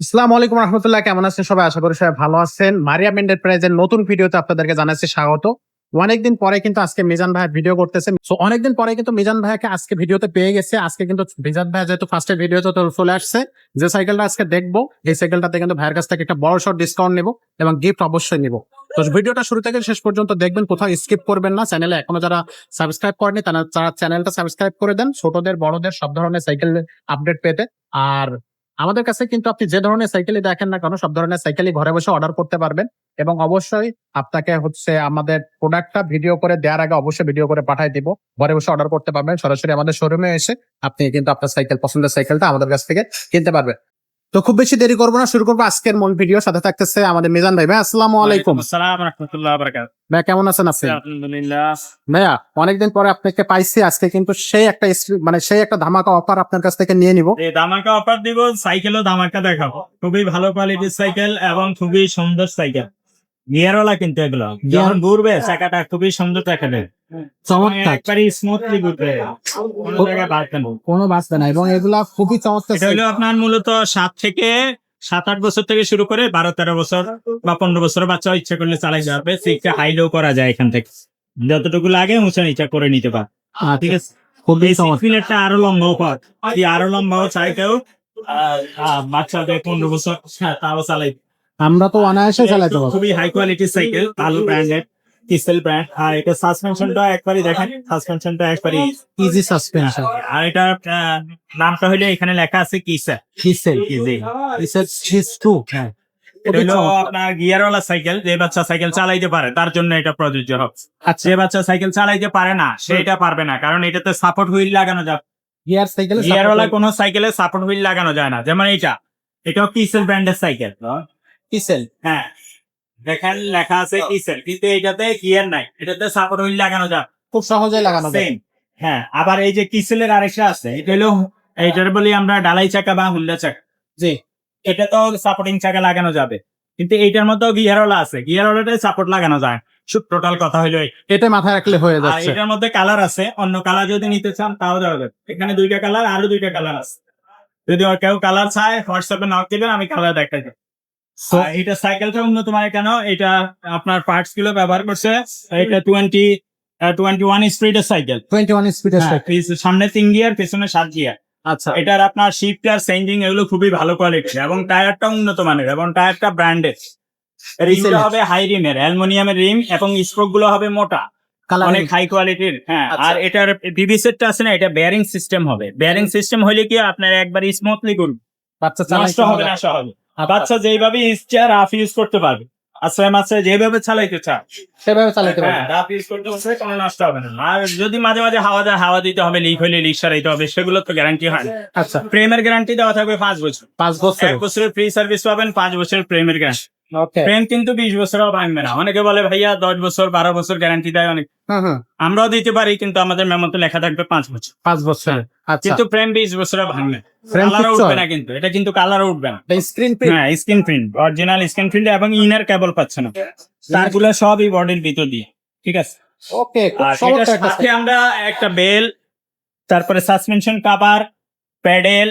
আসসালামু আলাইকুম রহমতুল্লাহ, কেমন আছেন সবাই? আশা করি সবাই ভালো আছেন। মারিয়াম এন্টারপ্রাইজের নতুন ভিডিওতে আপনাদেরকে জানাচ্ছি স্বাগত। অনেকদিন পরে কিন্তু আজকে মিজান ভাই ভিডিও করতেছেন সো অনেকদিন পরে কিন্তু মিজান ভাইকে আজকে ভিডিওতে পেয়ে গেছে। আজকে কিন্তু মিজান ভাই যেহেতু ফার্স্টে ভিডিওতে চলে আসছে, যে সাইকেলটা আজকে দেখব, এই সাইকেলটাতে কিন্তু ভাইয়ের কাছ থেকে একটা বড় সড় ডিসকাউন্ট নেব এবং গিফট অবশ্যই নিবো। তো ভিডিওটা শুরু থেকে শেষ পর্যন্ত দেখবেন, কোথাও স্কিপ করবেন না। চ্যানেলে এখনও যারা সাবস্ক্রাইব করেনি তারা চ্যানেলটা সাবস্ক্রাইব করে দেন। ছোটদের, বড়দের সব ধরনের সাইকেল আপডেট পেতে। আর আমাদের কাছে কিন্তু আপনি যে ধরনের সাইকেলই দেখেন না কেন, সব ধরনের সাইকেলই ঘরে বসে অর্ডার করতে পারবেন। এবং অবশ্যই আপনাকে হচ্ছে আমাদের প্রোডাক্টটা ভিডিও করে দেওয়ার আগে অবশ্যই ভিডিও করে পাঠিয়ে দিব। ঘরে বসে অর্ডার করতে পারবেন। সরাসরি আমাদের শোরুমে এসে আপনি কিন্তু আপনার সাইকেল পছন্দের সাইকেলটা আমাদের কাছ থেকে কিনতে পারবেন। তো খুব বেশি দেরি করব না শুরু করব আজকের মূল ভিডিও সাথে থাকতেছে আমাদের মিজান ভাই। ভাই আসসালামু আলাইকুম। আসসালাম রহমতুল্লাহ বারাকাত ভাই কেমন আছেন আপনি? আলহামদুলিল্লাহ। ভাইয়া অনেকদিন পরে আপনাকে পাইছি আজকে কিন্তু সেই একটা মানে সেই একটা ধামাকা অফার আপনার কাছ থেকে নিয়ে নিবো। ধামাকা অফার দিব সাইকেল ও ধামাকা দেখাবো। খুবই ভালো কোয়ালিটির সাইকেল এবং খুবই সুন্দর সাইকেল। গিয়ারওয়ালা কিন্তু এগুলো। যখন ঘুরবে চাকাটা খুবই সুন্দর দেখাবে চমৎকার। একবারই স্মুথলি ঘুরবে। কোনো জায়গায় বাড়বে না। কোনো বাঁচবে না এবং এগুলা খুবই চমৎকার এটা হলো আপনার মূলত সাত থেকে সাত আট বছর থেকে শুরু করে বারো তেরো বছর বা পনেরো বছর বাচ্চা ইচ্ছা করলে চালাই যাবে সিটটা হাই করা যায় এখান থেকে। যতটুকু লাগে উঁচা নিচা করে নিতে পারে। ঠিক আছে? খুবই আরও লম্বাও পাওয়া যদি আরও লম্বাও চাইতেও বাচ্চাদের পনেরো বছর হ্যাঁ, তাও চালাই। আমরা তো অনায়াসে চালাতে পারব। খুবই হাই কোয়ালিটির সাইকেল ভালো ব্র্যান্ডেড কিসেল ব্র্যান্ড আর এটা সাসপেনশনটা একবারই দেখেন সাসপেনশনটা একবারই ইজি সাসপেনশন আর এটা নামটা হইলে এখানে লেখা আছে কিসা কিসেল ইজি কিসেল সিস টু হ্যাঁ। এটা হলো আপনার গিয়ারওয়ালা সাইকেল যে বাচ্চা সাইকেল চালাইতে পারে তার জন্য এটা প্রযোজ্য হবে। আচ্ছা। যে বাচ্চা সাইকেল চালাইতে পারে না সেটা পারবে না কারণ এটাতে সাপোর্ট হুইল লাগানো যাবে গিয়ার সাইকেল গিয়ারওয়ালা কোনো সাইকেলে সাপোর্ট হুইল লাগানো যায় না যেমন এটা এটাও কিসেল ব্র্যান্ডের সাইকেল কিসেল হ্যাঁ। দেখেন লেখা আছে কিসেল কিন্তু এটাতে গিয়ার নাই? এটাতে সাপোর্ট হুইল লাগানো যায় খুব সহজে লাগানো যায় হ্যাঁ আবার এই যে কিসেলের আরেকটা আছে এটা হলো এইটার বলি আমরা ডালাই চাকা বা হুন্ডা চাকা। জি। এটা তো সাপোর্টিং চাকা লাগানো যাবে। কিন্তু এইটার মধ্যেও গিয়ারওয়ালা আছে। গিয়ারওয়ালাতে সাপোর্ট লাগানো যায়। শুধু টোটাল কথা হলো এটা মাথায় রাখলে হয়ে আর যাচ্ছে। এটার মধ্যে কালার আছে। অন্য কালার যদি নিতে চান তাও যাবে। এখানে দুইটা কালার আরও দুইটা কালার আছে। যদি কেউ কালার চায় হোয়াটসঅ্যাপে নক দিবেন আমি কালার দেখাই দেব। এটা সাইকেলটা উন্নত মানের কেন? এটা আপনার পার্টসগুলো ব্যবহার করছে। এটা টোয়েন্টি টোয়েন্টি ওয়ান স্পিডের সাইকেল 21 স্পিডের হ্যাঁ, সাইকেল সামনে তিন গিয়ার পেছনে সাত গিয়ার আচ্ছা। এটার আপনার শিফট আর চেঞ্জিং এগুলো খুবই ভালো কোয়ালিটি এবং টায়ারটা উন্নত মানের এবং টায়ারটা ব্র্যান্ডেড রিমটা হবে হাই রিমের অ্যালুমিনিয়ামের রিম এবং স্ট্রোকগুলো হবে মোটা। অনেক হাই কোয়ালিটির হ্যাঁ। আচ্ছা। আর এটার বিবি সেটটা আছে না এটা বেয়ারিং সিস্টেম হবে। বেয়ারিং সিস্টেম হলে কি আপনার একবার স্মুথলি করবে বাচ্চা নষ্ট হবে। না সহজে। বাচ্চা যেইভাবে ইচ্ছা রাফ ইউজ করতে পারবে। আশ্রয় মাসে যেভাবে চালাইতে চায়। সেভাবে চালাইতে পারবে। হ্যাঁ, রাফ ইউজ করতে পারবে কোনো নষ্ট হবে না। আর যদি মাঝে মাঝে হাওয়া দেয় হাওয়া দিতে হবে লিক হলে লিক সারাইতে হবে সেগুলো তো গ্যারান্টি হয় না। আচ্ছা। প্রেমের গ্যারান্টি দেওয়া থাকবে পাঁচ বছর। পাঁচ বছর এক বছরের ফ্রি সার্ভিস পাবেন পাঁচ বছরের প্রেমের গ্যারান্টি প্রেম কিন্তু বিশ বছরও ভাঙবে না। অনেকে বলে ভাইয়া দশ বছর বারো বছর গ্যারান্টি দেয় অনেক। আমরাও দিতে পারি কিন্তু আমাদের মেমোতে লেখা থাকবে পাঁচ বছর। পাঁচ বছর আচ্ছা। কিন্তু প্রেম বিশ বছরও ভাঙবে। কালার উঠবে না কিন্তু। এটা কিন্তু কালার উঠবে না। স্ক্রিন প্রিন্ট হ্যাঁ screen print original screen print এবং ইনার কেবল পাচ্ছে না। তারগুলো সবই বডির ভিতর দিয়ে। ঠিক আছে? ওকে সাথে আমরা একটা বেল তারপরে suspension cover pedal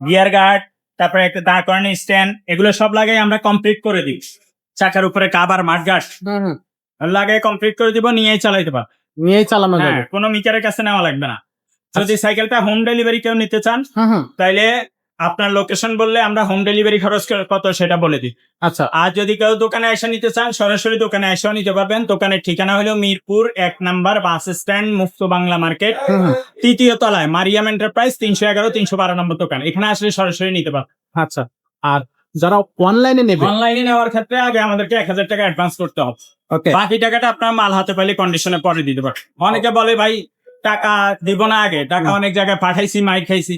gear guard তারপরে একটা দাঁড় করানো স্ট্যান্ড এগুলো সব লাগাই আমরা কমপ্লিট করে দিই। চাকার উপরে কাবার মাঠঘাট লাগাই কমপ্লিট করে দিব নিয়েই চালাইতে পার নিয়েই চালানো হ্যাঁ যাবে। কোনো মিটারের কাছে নেওয়া লাগবে না। যদি সাইকেলটা হোম ডেলিভারি কেউ নিতে চান তাইলে আপনার লোকেশন বললে আমরা হোম ডেলিভারি খরচ কত সেটা বলে দিই। আচ্ছা। আর যদি কেউ দোকানে এসে নিতে চান সরাসরি দোকানে এসেও নিতে পারবেন। দোকানের ঠিকানা হলো মিরপুর এক নাম্বার বাস স্ট্যান্ড মুক্ত বাংলা মার্কেট। তৃতীয় তলায় মারিয়াম এন্টারপ্রাইজ তিনশো এগারো তিনশো বারো নম্বর দোকান। এখানে আসলে সরাসরি নিতে পারবেন। আচ্ছা। আর যারা অনলাইনে নেবে অনলাইনে নেওয়ার ক্ষেত্রে আগে আমাদেরকে এক হাজার টাকা অ্যাডভান্স করতে হবে। ওকে বাকি টাকাটা আপনার মাল হাতে পাইলে কন্ডিশনে পরে দিতে পারেন অনেকে বলে ভাই টাকা দিব না আগে টাকা অনেক জায়গায় পাঠাইছি মাইর খাইছি।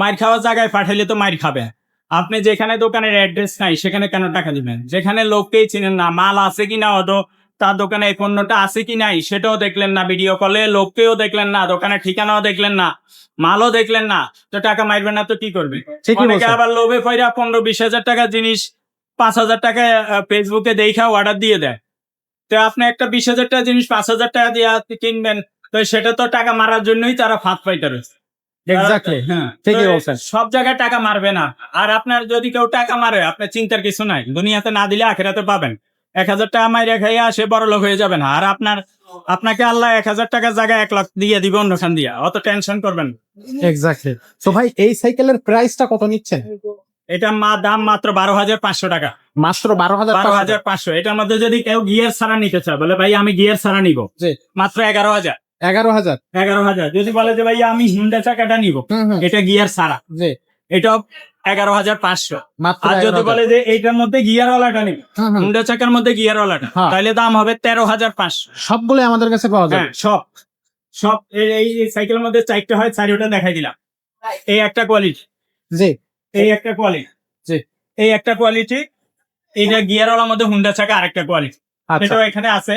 মাইর খাওয়ার জায়গায় পাঠাইলে তো মাইর খাবে। আপনি যেখানে দোকানের অ্যাড্রেস নাই সেখানে কেন টাকা দিবেন? যেখানে লোককেই চিনেন না মাল আছে কি না হতো তার দোকানে এই পণ্যটা আছে কি নাই সেটাও দেখলেন না ভিডিও কলে লোককেও দেখলেন না দোকানের ঠিকানাও দেখলেন না মালও দেখলেন না তো টাকা মারবেন না তো কি করবে? অনেকে আবার লোভে পয়রা পনেরো বিশ হাজার টাকা জিনিস পাঁচ হাজার টাকা ফেসবুকে দেখা অর্ডার দিয়ে দেয়। তো আপনি একটা বিশ হাজার টাকা জিনিস পাঁচ হাজার টাকা দিয়ে কিনবেন তো সেটা তো টাকা মারার জন্যই তারা ফাঁদ পাইতে রয়েছে হ্যাঁ। সব জায়গায় টাকা মারবে না। আর আপনার যদি কেউ টাকা মারে আপনার চিন্তার কিছু নাই। দুনিয়াতে না দিলে আখেরাতে পাবেন। এক হাজার টাকা মাইরে খাইয়া সে বড় লোক হয়ে যাবেন। আর আপনার আপনাকে আল্লাহ এক হাজার টাকার জায়গায় এক লাখ দিয়ে দিবে অন্যখান দিয়া। অত টেনশন করবেন। এক্স্যাক্টলি তো ভাই এই সাইকেলের প্রাইসটা কত নিচ্ছেন? এটা মা দাম মাত্র বারো হাজার পাঁচশো টাকা। মাত্র বারো হাজার বারো হাজার পাঁচশো। এটার মধ্যে যদি কেউ গিয়ার ছাড়া নিতে চায় বলে ভাই আমি গিয়ার ছাড়া নিব। মাত্র এগারো হাজার। এগারো হাজার। এগারো হাজার। যদি বলে যে ভাই আমি হিন্ডা চাকাটা নিব এটা গিয়ার ছাড়া। জি। এটাও এগারো হাজার পাঁচশো। আর যদি বলে যে এইটার মধ্যে গিয়ার ওয়ালাটা নিব। হুন্ডা চাকার মধ্যে গিয়ার ওয়ালাটা হ্যাঁ। তাহলে দাম হবে তেরো হাজার পাঁচশো। সবগুলো আমাদের কাছে পাওয়া যাবে। হ্যাঁ সব। সব এই- সাইকেলের মধ্যে চারটে হয় চারিটা দেখাই দিলাম। এই একটা কোয়ালিটি জি। এই একটা কোয়ালিটি জি। এই একটা কোয়ালিটি এইটা গিয়ার ওয়ালার মধ্যে হুন্ডা চাকা আরেকটা কোয়ালিটি আচ্ছা। সেটাও এখানে আছে।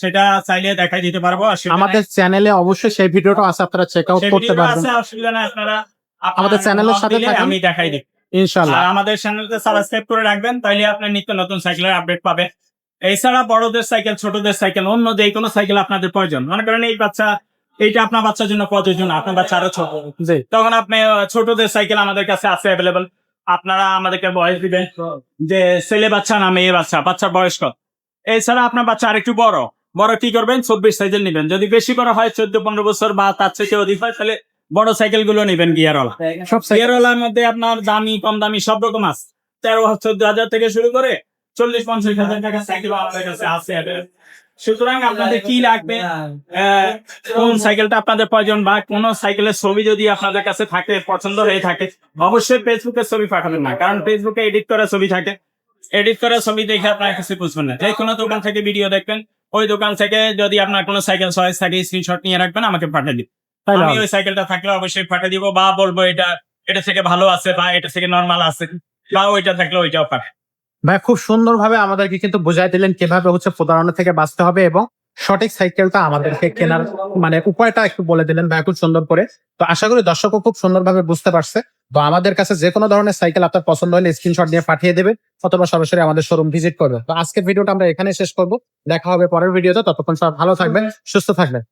সেটা চাইলে দেখাই দিতে পারব আমাদের চ্যানেলে অবশ্যই সেই ভিডিওটা আছে আপনারা চেক আউট করতে পারবেন। অসুবিধা নাই আপনারা আমাদের চ্যানেলের সাথে আমি দেখাই দিই। ইনশাল্লাহ আর আমাদের চ্যানেলটা সাবস্ক্রাইব করে রাখবেন আপনার নিত্য নতুন সাইকেলের আপডেট পাবে। এছাড়া বড়দের সাইকেল ছোটদের সাইকেল অন্য যে কোনো সাইকেল আপনাদের প্রয়োজন। মনে করেন এই বাচ্চা এইটা আপনার বাচ্চার জন্য প্রযোজন আপনার বাচ্চা আরও ছোট। তখন আপনি ছোটদের সাইকেল আমাদের কাছে আছে অ্যাভেলেবল আপনারা আমাদেরকে বয়স দিবেন যে ছেলে বাচ্চা না মেয়ে বাচ্চা বাচ্চার বয়স কত এছাড়া আপনার বাচ্চা আরেকটু বড়। বড় কি করবেন? চব্বিশ সাইকেল নেবেন। যদি বেশি বড় হয় চোদ্দ পনেরো বছর বা তার থেকে অধিক হয় তাহলে বড় সাইকেলগুলো নেবেন গিয়ারওয়ালা। সব গিয়ারওয়ালার মধ্যে আপনার দামি কম দামি সব রকম আছে। তেরো চোদ্দ হাজার থেকে শুরু করে চল্লিশ পঞ্চাশ হাজার টাকা সাইকেল আমাদের কাছে আছে। সুতরাং আপনাদের কি লাগবে? আহ, কোন সাইকেলটা আপনাদের প্রয়োজন বা কোন সাইকেলের ছবি যদি আপনাদের কাছে থাকে পছন্দ হয়ে থাকে অবশ্যই ফেসবুকে ছবি পাঠাবেন না। কারণ ফেসবুকে এডিট করা ছবি থাকে। এডিট করা ছবি দেখে আপনার কাছে বুঝবেন না। যে কোনো দোকান থেকে ভিডিও দেখবেন ওই দোকান থেকে যদি আপনার কোনো সাইকেল চয়েস থাকে স্ক্রিনশট নিয়ে রাখবেন আমাকে পাঠিয়ে দিন? আমি ওই সাইকেলটা থাকলে অবশ্যই পাঠিয়ে দিব বা বলব এটা এটা থেকে ভালো আছে বা এটা থেকে নর্মাল আছে বা ওইটা থাকলে ওইটাও পাঠায় ভাই খুব সুন্দরভাবে আমাদেরকে কিন্তু বুঝাই দিলেন কীভাবে হচ্ছে প্রতারণা থেকে বাঁচতে হবে এবং সঠিক সাইকেলটা আমাদেরকে কেনার মানে উপায়টা একটু বলে দিলেন ভাই, খুব সুন্দর করে। তো আশা করি দর্শকও খুব সুন্দরভাবে বুঝতে পারছে। তো আমাদের কাছে যে কোনো ধরনের সাইকেল আপনার পছন্দ হলে স্ক্রিনশট নিয়ে পাঠিয়ে দেবে অথবা সরাসরি আমাদের শোরুম ভিজিট করবে তো আজকের ভিডিওটা আমরা এখানে শেষ করব। দেখা হবে পরের ভিডিওতে। ততক্ষণ সব ভালো থাকবেন, সুস্থ থাকবেন।